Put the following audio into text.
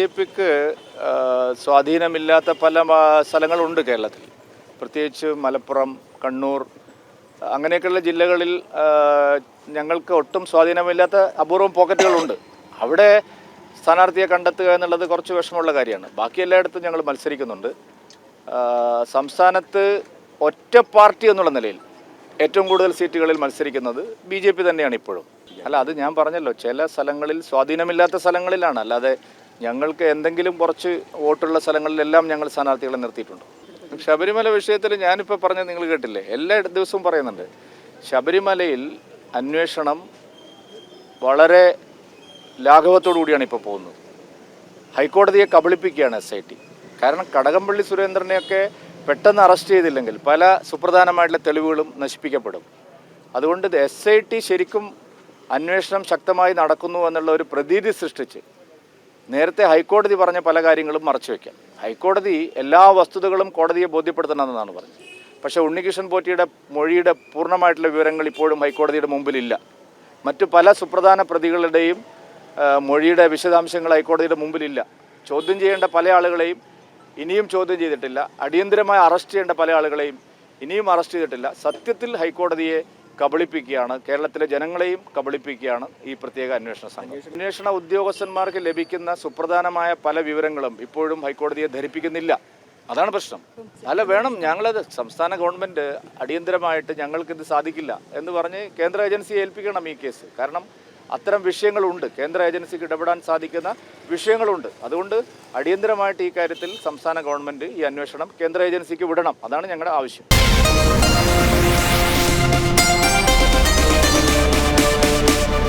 J പിക്ക് സ്വാധീനമില്ലാത്ത പല സ്ഥലങ്ങളുണ്ട് കേരളത്തിൽ. പ്രത്യേകിച്ച് മലപ്പുറം കണ്ണൂർ അങ്ങനെയൊക്കെയുള്ള ജില്ലകളിൽ ഞങ്ങൾക്ക് ഒട്ടും സ്വാധീനമില്ലാത്ത അപൂർവം പോക്കറ്റുകളുണ്ട്. അവിടെ സ്ഥാനാർത്ഥിയെ കണ്ടെത്തുക എന്നുള്ളത് കുറച്ച് വിഷമമുള്ള കാര്യമാണ്. ബാക്കി എല്ലായിടത്തും ഞങ്ങൾ മത്സരിക്കുന്നുണ്ട്. സംസ്ഥാനത്ത് ഒറ്റ പാർട്ടി എന്നുള്ള നിലയിൽ ഏറ്റവും കൂടുതൽ സീറ്റുകളിൽ മത്സരിക്കുന്നത് ബി ജെ പി തന്നെയാണ് ഇപ്പോഴും. അല്ല അത് ഞാൻ പറഞ്ഞല്ലോ ചില സ്ഥലങ്ങളിൽ സ്വാധീനമില്ലാത്ത സ്ഥലങ്ങളിലാണ്. അല്ലാതെ ഞങ്ങൾക്ക് എന്തെങ്കിലും കുറച്ച് വോട്ടുള്ള സ്ഥലങ്ങളിലെല്ലാം ഞങ്ങൾ സ്ഥാനാർത്ഥികളെ നിർത്തിയിട്ടുണ്ട്. ശബരിമല വിഷയത്തിൽ ഞാനിപ്പോൾ പറഞ്ഞത് നിങ്ങൾ കേട്ടില്ലേ? എല്ലാ ദിവസവും പറയുന്നുണ്ട്. ശബരിമലയിൽ അന്വേഷണം വളരെ ലാഘവത്തോടു കൂടിയാണ് ഇപ്പോൾ പോകുന്നത്. ഹൈക്കോടതിയെ കബളിപ്പിക്കുകയാണ് എസ് ഐ ടി കാരണം കടകംപള്ളി സുരേന്ദ്രനെയൊക്കെ പെട്ടെന്ന് അറസ്റ്റ് ചെയ്തില്ലെങ്കിൽ പല സുപ്രധാനമായിട്ടുള്ള തെളിവുകളും നശിപ്പിക്കപ്പെടും. അതുകൊണ്ട് എസ് ഐ ടി ശരിക്കും അന്വേഷണം ശക്തമായി നടക്കുന്നു എന്നുള്ള ഒരു പ്രതീതി സൃഷ്ടിച്ച് നേരത്തെ ഹൈക്കോടതി പറഞ്ഞ പല കാര്യങ്ങളും മറച്ചു വയ്ക്കാം ഹൈക്കോടതി എല്ലാ വസ്തുതകളും കോടതിയെ ബോധ്യപ്പെടുത്തണമെന്നാണ് പറഞ്ഞത്. പക്ഷേ ഉണ്ണികൃഷ്ണൻ പോറ്റിയുടെ മൊഴിയുടെ പൂർണമായിട്ടുള്ള വിവരങ്ങൾ ഇപ്പോഴും ഹൈക്കോടതിയുടെ മുമ്പിലില്ല. മറ്റു പല സുപ്രധാന പ്രതികളുടെയും മൊഴിയുടെ വിശദാംശങ്ങൾ ഹൈക്കോടതിയുടെ മുമ്പിലില്ല. ചോദ്യം ചെയ്യേണ്ട പല ആളുകളെയും ഇനിയും ചോദ്യം ചെയ്തിട്ടില്ല. അടിയന്തരമായി അറസ്റ്റ് ചെയ്യേണ്ട പല ആളുകളെയും ഇനിയും അറസ്റ്റ് ചെയ്തിട്ടില്ല. സത്യത്തിൽ ഹൈക്കോടതിയെ കബളിപ്പിക്കുകയാണ്. കേരളത്തിലെ ജനങ്ങളെയും കബളിപ്പിക്കുകയാണ് ഈ പ്രത്യേക അന്വേഷണ സംഘം. അന്വേഷണ ഉദ്യോഗസ്ഥന്മാർക്ക് ലഭിക്കുന്ന സുപ്രധാനമായ പല വിവരങ്ങളും ഇപ്പോഴും ഹൈക്കോടതിയെ ധരിപ്പിക്കുന്നില്ല. അതാണ് പ്രശ്നം. അല്ല വേണം. ഞങ്ങളത് സംസ്ഥാന ഗവൺമെന്റ് അടിയന്തരമായിട്ട് ഞങ്ങൾക്കിത് സാധിക്കില്ല എന്ന് പറഞ്ഞ് കേന്ദ്ര ഏജൻസിയെ ഏൽപ്പിക്കണം ഈ കേസ്. കാരണം അത്തരം വിഷയങ്ങളുണ്ട്. കേന്ദ്ര ഏജൻസിക്ക് ഇടപെടാൻ സാധിക്കുന്ന വിഷയങ്ങളുണ്ട്. അതുകൊണ്ട് അടിയന്തരമായിട്ട് ഈ കാര്യത്തിൽ സംസ്ഥാന ഗവൺമെന്റ് ഈ അന്വേഷണം കേന്ദ്ര ഏജൻസിക്ക് വിടണം. അതാണ് ഞങ്ങളുടെ ആവശ്യം.